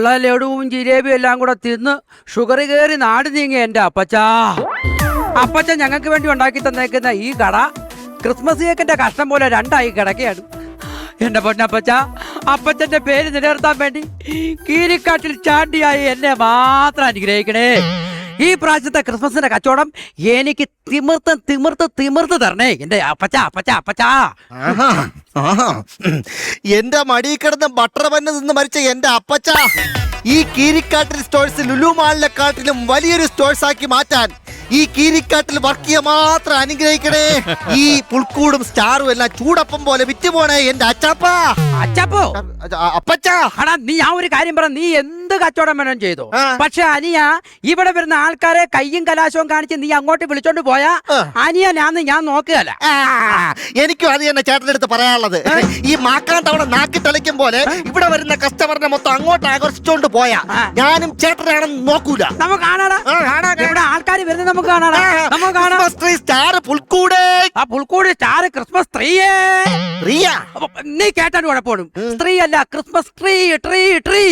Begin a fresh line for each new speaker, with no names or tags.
ഉള്ള ലഡുവും ജിലേബിയും എല്ലാം കൂടെ തിന്ന് ഷുഗർ കയറി നാട് നീങ്ങി എന്റെ അപ്പച്ച. അപ്പച്ച ഞങ്ങൾക്ക് വേണ്ടി ഉണ്ടാക്കി തന്നേക്കുന്ന ഈ കട ക്രിസ്മസ് കേക്കിന്റെ കഷ്ണം പോലെ രണ്ടായി കിടക്കുകയാണ്. എന്റെ പൊന്നപ്പച്ച അപ്പച്ചന്റെ പേര് നിലനിർത്താൻ വേണ്ടി കീരിക്കാട്ടിൽ ചാണ്ടിയായി എന്നെ മാത്രം അനുഗ്രഹിക്കണേ. ഈ പ്രാവശ്യത്തെ ക്രിസ്മസിന്റെ കച്ചവടം എനിക്ക് തിമിർത്ത് തിമിർത്ത് തിമിർത്ത് തരണേ. എന്റെ അപ്പച്ച അപ്പച്ച അപ്പച്ച.
എന്റെ മടി കിടന്ന് ബട്ടർ പന്ന് നിന്ന് മരിച്ച എന്റെ അപ്പച്ച. ഈ കീരിക്കാട്ടിൽ സ്റ്റോഴ്സ് ലുലു മാളിനെക്കാട്ടിലും വലിയൊരു സ്റ്റോഴ്സ് ആക്കി മാറ്റാൻ ഈ കീരിക്കാട്ടിൽ വർക്ക് ചെയ്യാൻ മാത്രം അനുഗ്രഹിക്കണേ. ഈ പുൽക്കൂടും സ്റ്റാറും എല്ലാം ചൂടപ്പം പോലെ വിറ്റുപോണേ എന്റെ അച്ചാപ്പ.
അച്ചപ്പോ?
അപ്പച്ചാ.
അടാ നീ ആ ഒരു കാര്യം പറ. നീ എന്ത് കച്ചവടം വേണം ചെയ്തു.
ആ.
പക്ഷെ അനിയ ഇവിടെ വരുന്ന ആൾക്കാരെ കയ്യും കലാശവും കാണിച്ച് നീ അങ്ങോട്ട് വിളിച്ചോണ്ട് പോയാ
ആ.
അനിയനാന്ന് ഞാൻ നോക്കുകയല്ല.
ആ, എനിക്കും അത് തന്നെ ചേട്ടന്റെ അടുത്ത് പറയാനുള്ളത്. ഈ മാക്കാൻ തവണ നാക്കി തളിക്കും പോലെ ഇവിടെ വരുന്ന കസ്റ്റമറിനെ മൊത്തം അങ്ങോട്ട് ആകർഷിച്ചോണ്ട് പോയാ.
ആ.
ഞാനും ചേട്ടനാണെന്ന് നോക്കൂല.
നമുക്ക് കാണാടാ
ആ,
നമുക്ക് കാണാടാ നമുക്ക് കാണാം.
ക്രിസ്മസ് ട്രീ സ്റ്റാർ പുൽക്കൂട്.
ആ പുൽക്കൂടി സ്റ്റാർ ക്രിസ്മസ് ട്രീയേ? നീ കേട്ടാൻ കുഴപ്പമാണ് സ്ത്രീ അല്ല ക്രിസ്മസ് ട്രീ ട്രീ ട്രീ